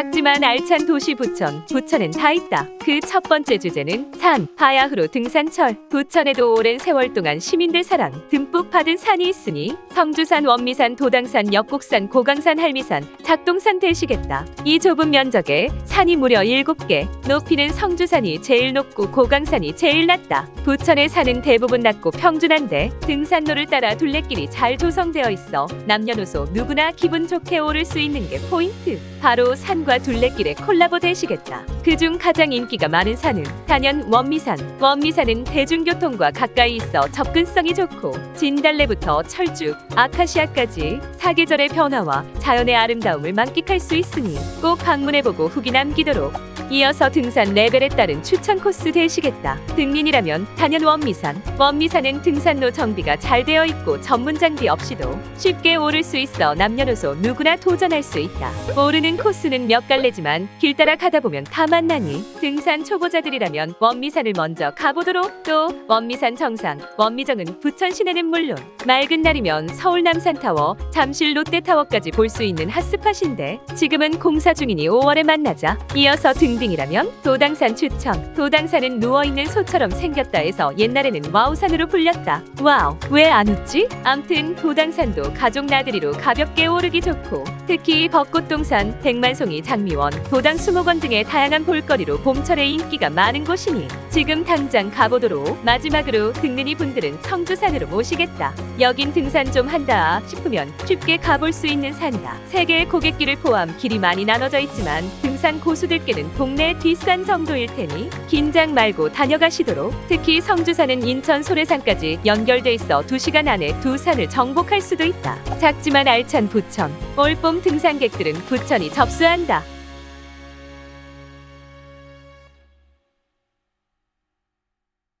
작지만 알찬 도시 부천, 부천엔 다 있다. 그 첫 번째 주제는 산, 바야흐로 등산철. 부천에도 오랜 세월 동안 시민들 사랑 듬뿍 받은 산이 있으니 성주산, 원미산, 도당산, 역곡산, 고강산, 할미산, 작동산 대시겠다. 이 좁은 면적에 산이 무려 7개, 높이는 성주산이 제일 높고 고강산이 제일 낮다. 부천의 산은 대부분 낮고 평준한데 등산로를 따라 둘레길이 잘 조성되어 있어 남녀노소 누구나 기분 좋게 오를 수 있는 게 포인트. 바로 산과 둘레길의 콜라보 대시겠다. 그중 가장 인기가 많은 산은 단연 원미산. 원미산은 대중교통과 가까이 있어 접근성이 좋고 진달래부터 철쭉, 아카시아까지 사계절의 변화와 자연의 아름다움을 만끽할 수 있으니 꼭 방문해보고 후기 남기도록. 이어서 등산 레벨에 따른 추천 코스 되시겠다. 등린이라면 단연 원미산. 원미산은 등산로 정비가 잘 되어 있고 전문 장비 없이도 쉽게 오를 수 있어 남녀노소 누구나 도전할 수 있다. 오르는 코스는 몇 갈래지만 길 따라 가다 보면 다 만나니 등산 초보자들이라면 원미산을 먼저 가보도록. 또 원미산 정상, 원미정은 부천 시내는 물론 맑은 날이면 서울 남산타워, 잠실 롯데타워까지 볼 수 있는 핫스팟인데 지금은 공사 중이니 5월에 만나자. 이어서 등 등이라면 도당산 추천. 도당산은 누워있는 소처럼 생겼다 해서 옛날에는 와우산으로 불렸다. 와우, 왜 안 웃지? 암튼 도당산도 가족 나들이로 가볍게 오르기 좋고 특히 벚꽃동산, 백만송이, 장미원, 도당 수목원 등의 다양한 볼거리로 봄철에 인기가 많은 곳이니 지금 당장 가보도록 마지막으로 등린이 분들은 청주산으로 모시겠다. 여긴 등산 좀 한다 싶으면 쉽게 가볼 수 있는 산이다. 세 개의 고갯길을 포함 길이 많이 나눠져 있지만 등산 고수들께는 동네 뒷산 정도일 테니 긴장 말고 다녀가시도록. 특히 성주산은 인천 소래산까지 연결돼 있어 2시간 안에 두 산을 정복할 수도 있다. 작지만 알찬 부천. 올봄 등산객들은 부천이 접수한다.